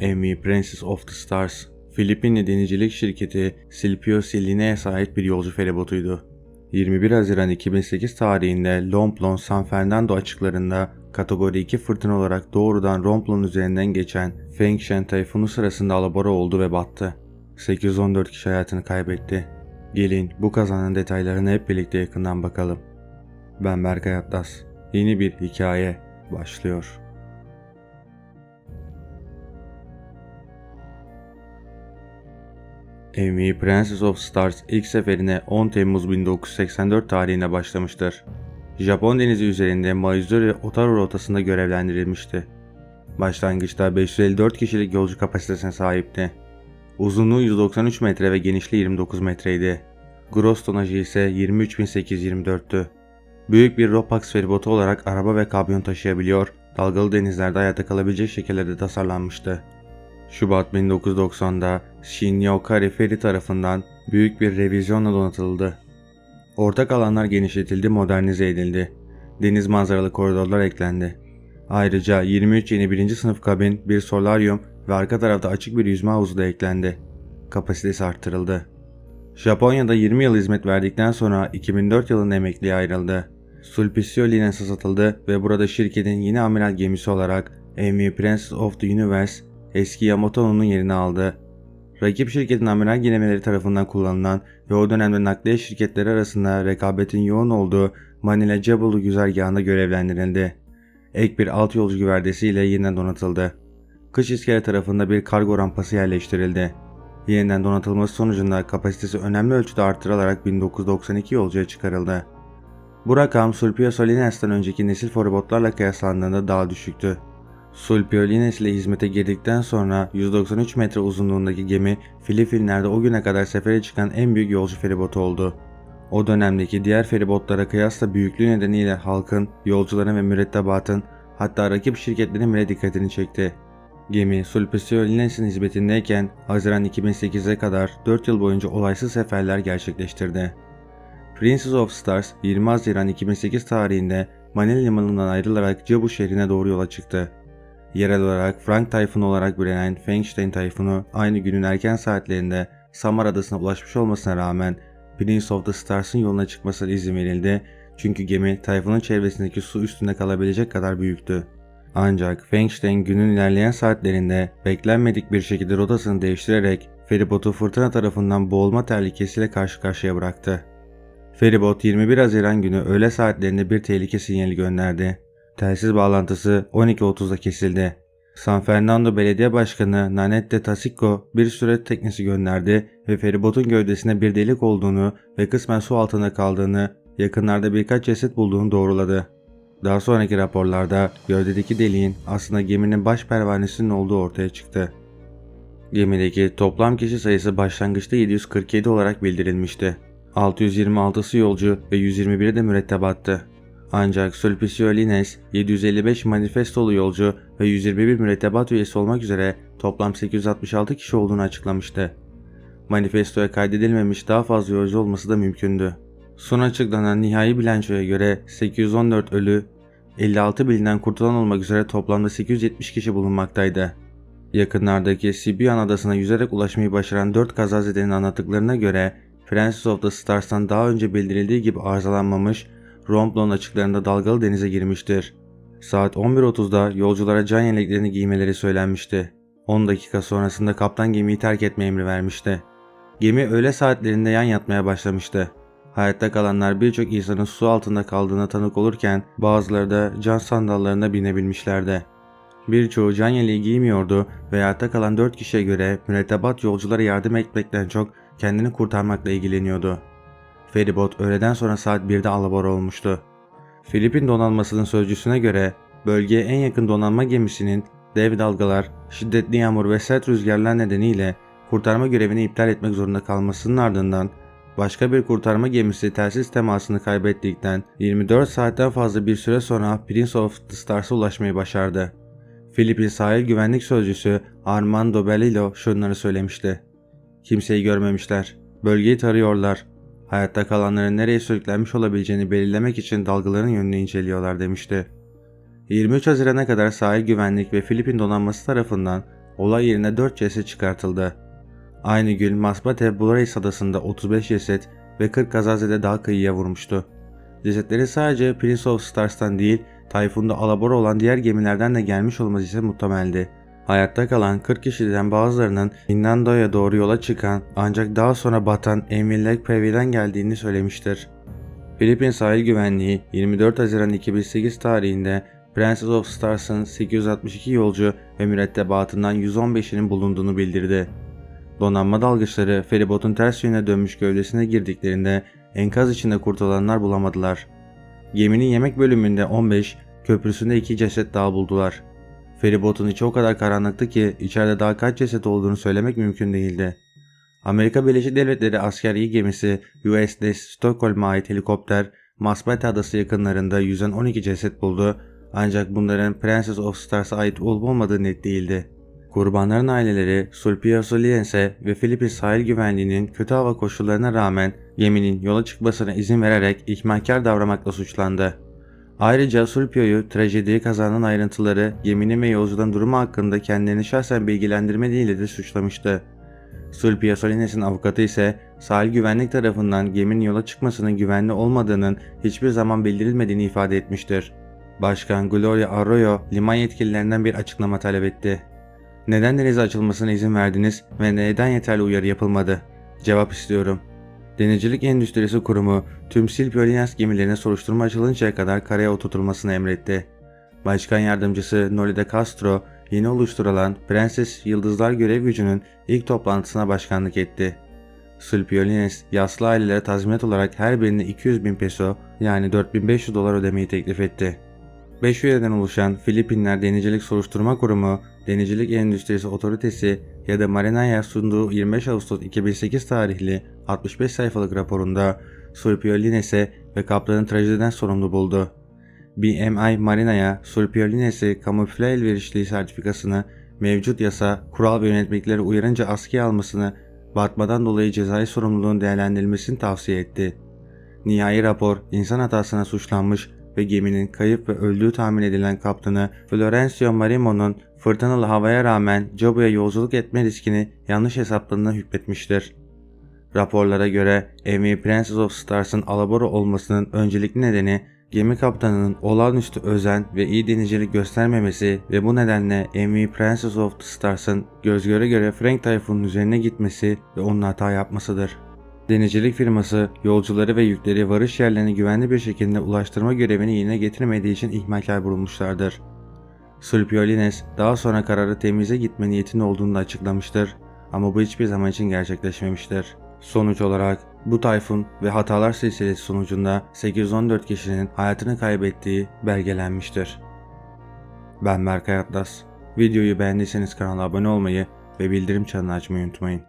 MV Princess of the Stars, Filipinli denizcilik şirketi Silpio Siline'ye ait bir yolcu feribotuydu. 21 Haziran 2008 tarihinde Lomplon San Fernando açıklarında kategori 2 fırtına olarak doğrudan Romplon üzerinden geçen Fengshen tayfunu sırasında alabora oldu ve battı. 814 kişi hayatını kaybetti. Gelin bu kazanın detaylarına hep birlikte yakından bakalım. Ben Berkay Atlas. Yeni bir hikaye başlıyor. MV Princess of Stars ilk seferine 10 Temmuz 1984 tarihinde başlamıştır. Japon denizi üzerinde Maizuri Otaru rotasında görevlendirilmişti. Başlangıçta 554 kişilik yolcu kapasitesine sahipti. Uzunluğu 193 metre ve genişliği 29 metreydi. Gross tonajı ise 23.824'tü. Büyük bir Ropax feribotu olarak araba ve kamyon taşıyabiliyor, dalgalı denizlerde hayatta kalabilecek şekillerde tasarlanmıştı. Şubat 1990'da Shinyokari Ferry tarafından büyük bir revizyonla donatıldı. Ortak alanlar genişletildi, modernize edildi. Deniz manzaralı koridorlar eklendi. Ayrıca 23 yeni birinci sınıf kabin, bir solaryum ve arka tarafta açık bir yüzme havuzu da eklendi. Kapasitesi arttırıldı. Japonya'da 20 yıl hizmet verdikten sonra 2004 yılında emekliye ayrıldı. Sulpicio Linens'e satıldı ve burada şirketin yeni amiral gemisi olarak MV Princess of the Universe eski Yamato'nun yerini aldı. Rakip şirketin amiral gemileri tarafından kullanılan ve o dönemde nakliye şirketleri arasında rekabetin yoğun olduğu Manila Cebolu güzergahında görevlendirildi. Ek bir alt yolcu güverdesiyle yeniden donatıldı. Kış iskele tarafında bir kargo rampası yerleştirildi. Yeniden donatılması sonucunda kapasitesi önemli ölçüde artırılarak 1992 yolcuya çıkarıldı. Bu rakam Sulpio Solines'ten önceki nesil feribotlarla kıyaslandığında daha düşüktü. Sulpio Lines ile hizmete girdikten sonra 193 metre uzunluğundaki gemi Filipinler'de o güne kadar sefere çıkan en büyük yolcu feribotu oldu. O dönemdeki diğer feribotlara kıyasla büyüklüğü nedeniyle halkın, yolcuların ve mürettebatın hatta rakip şirketlerin bile dikkatini çekti. Gemi Sulpicio Lines'in hizmetindeyken Haziran 2008'e kadar 4 yıl boyunca olaysız seferler gerçekleştirdi. Princess of Stars 20 Haziran 2008 tarihinde Manila limanından ayrılarak Cebu şehrine doğru yola çıktı. Yerel olarak Frank tayfunu olarak bilinen Fengstein tayfunu aynı günün erken saatlerinde Samar adasına ulaşmış olmasına rağmen Prince of the Stars'ın yoluna çıkmasına izin verildi çünkü gemi tayfunun çevresindeki su üstünde kalabilecek kadar büyüktü. Ancak Fengstein günün ilerleyen saatlerinde beklenmedik bir şekilde rotasını değiştirerek feribotu fırtına tarafından boğulma tehlikesiyle karşı karşıya bıraktı. Feribot 21 Haziran günü öğle saatlerinde bir tehlike sinyali gönderdi. Telsiz bağlantısı 12.30'da kesildi. San Fernando Belediye Başkanı Nanette Tasico bir süre teknesi gönderdi ve feribotun gövdesinde bir delik olduğunu ve kısmen su altında kaldığını, yakınlarda birkaç ceset bulduğunu doğruladı. Daha sonraki raporlarda gövdedeki deliğin aslında geminin baş pervanesinin olduğu ortaya çıktı. Gemideki toplam kişi sayısı başlangıçta 747 olarak bildirilmişti. 626'sı yolcu ve 121'i de mürettebattı. Ancak Sulpicio Lines 755 manifestolu yolcu ve 121 mürettebat üyesi olmak üzere toplam 866 kişi olduğunu açıklamıştı. Manifestoya kaydedilmemiş daha fazla yolcu olması da mümkündü. Son açıklanan nihai bilançoya göre 814 ölü, 56 bilinen kurtulan olmak üzere toplamda 870 kişi bulunmaktaydı. Yakınlardaki Sibian adasına yüzerek ulaşmayı başaran 4 kazazedenin anlattıklarına göre Princess of the Stars'tan daha önce bildirildiği gibi arızalanmamış, Romplon açıklarında dalgalı denize girmiştir. Saat 11.30'da yolculara can yeleklerini giymeleri söylenmişti. 10 dakika sonrasında kaptan gemiyi terk etme emri vermişti. Gemi öğle saatlerinde yan yatmaya başlamıştı. Hayatta kalanlar birçok insanın su altında kaldığına tanık olurken bazıları da can sandallarına binebilmişlerdi. Birçoğu can yeleği giymiyordu ve hayatta kalan 4 kişiye göre mürettebat yolculara yardım etmekten çok kendini kurtarmakla ilgileniyordu. Feribot öğleden sonra saat 1'de alabora olmuştu. Filipin donanmasının sözcüsüne göre bölgeye en yakın donanma gemisinin dev dalgalar, şiddetli yağmur ve sert rüzgarlar nedeniyle kurtarma görevini iptal etmek zorunda kalmasının ardından başka bir kurtarma gemisi telsiz temasını kaybettikten 24 saatten fazla bir süre sonra Prince of the Stars'a ulaşmayı başardı. Filipin sahil güvenlik sözcüsü Armando Belilo şunları söylemişti. Kimseyi görmemişler. Bölgeyi tarıyorlar. Hayatta kalanların nereye sürüklenmiş olabileceğini belirlemek için dalgaların yönünü inceliyorlar demişti. 23 Haziran'a kadar sahil güvenlik ve Filipin donanması tarafından olay yerine 4 ceset çıkartıldı. Aynı gün Masbate Bularis adasında 35 ceset ve 40 kazazede daha kıyıya vurmuştu. Cesetleri sadece Prince of Stars'tan değil, Tayfun'da alabora olan diğer gemilerden de gelmiş olması ise muhtemeldi. Hayatta kalan 40 kişiden bazılarının Fernando'ya doğru yola çıkan ancak daha sonra batan Emil Lake Previ'den geldiğini söylemiştir. Filipin sahil güvenliği 24 Haziran 2008 tarihinde Princess of Stars'ın 862 yolcu ve mürettebatından 115'inin bulunduğunu bildirdi. Donanma dalgıçları feribotun ters yöne dönmüş gövdesine girdiklerinde enkaz içinde kurtulanlar bulamadılar. Geminin yemek bölümünde 15, köprüsünde 2 ceset daha buldular. Feribotun içi o kadar karanlıktı ki içeride daha kaç ceset olduğunu söylemek mümkün değildi. Amerika Birleşik Devletleri askeri gemisi USS Stockholm'a ait helikopter Masbate adası yakınlarında yüzen 12 ceset buldu ancak bunların Princess of Stars'a ait olup olmadığı net değildi. Kurbanların aileleri Sulpiyo Soliense ve Filipin sahil güvenliğinin kötü hava koşullarına rağmen geminin yola çıkmasına izin vererek ihmalkar davranmakla suçlandı. Ayrıca Sulpio'yu trajediye kazanan ayrıntıları geminin ve yolcuların durumu hakkında kendilerini şahsen bilgilendirmediğiyle de suçlamıştı. Sulpio Solines'in avukatı ise sahil güvenlik tarafından geminin yola çıkmasının güvenli olmadığının hiçbir zaman bildirilmediğini ifade etmiştir. Başkan Gloria Arroyo liman yetkililerinden bir açıklama talep etti. Neden denize açılmasına izin verdiniz ve neden yeterli uyarı yapılmadı? Cevap istiyorum. Denizcilik Endüstrisi Kurumu tüm Silpiolinas gemilerine soruşturma açılıncaya kadar karaya oturtulmasını emretti. Başkan Yardımcısı Noli de Castro yeni oluşturulan Prenses Yıldızlar Görev Gücü'nün ilk toplantısına başkanlık etti. Sulpiolines yaslı ailelere tazminat olarak her birine 200 bin peso yani 4500 dolar ödemeyi teklif etti. 5 üyeden oluşan Filipinler Denizcilik Soruşturma Kurumu, Denizcilik Endüstrisi Otoritesi ya da Marina'ya sunduğu 25 Ağustos 2008 tarihli 65 sayfalık raporunda Sulpiolines'e ve kaptanın trajediden sorumlu buldu. BMI Marina'ya Sulpiolines'i kamufle elverişliği sertifikasını mevcut yasa, kural ve yönetmeliklere uyarınca askıya almasını, batmadan dolayı cezai sorumluluğun değerlendirilmesini tavsiye etti. Nihai rapor insan hatasına suçlanmış ve geminin kayıp ve öldüğü tahmin edilen kaptanı Florencio Marimo'nun fırtınalı havaya rağmen Cebu'ya yolculuk etme riskini yanlış hesapladığına hükmetmiştir. Raporlara göre MV Princess of Stars'ın alabora olmasının öncelikli nedeni gemi kaptanının olağanüstü özen ve iyi denizcilik göstermemesi ve bu nedenle MV Princess of the Stars'ın göz göre göre Frank Tayfun'un üzerine gitmesi ve onun hata yapmasıdır. Denizcilik firması yolcuları ve yükleri varış yerlerine güvenli bir şekilde ulaştırma görevini yerine getirmediği için ihmalkar bulunmuşlardır. Sulpiolines daha sonra kararı temize gitme niyetinde olduğunu da açıklamıştır ama bu hiçbir zaman için gerçekleşmemiştir. Sonuç olarak bu tayfun ve hatalar silsilesi sonucunda 814 kişinin hayatını kaybettiği belgelenmiştir. Ben Berkay Atlas. Videoyu beğendiyseniz kanala abone olmayı ve bildirim çanını açmayı unutmayın.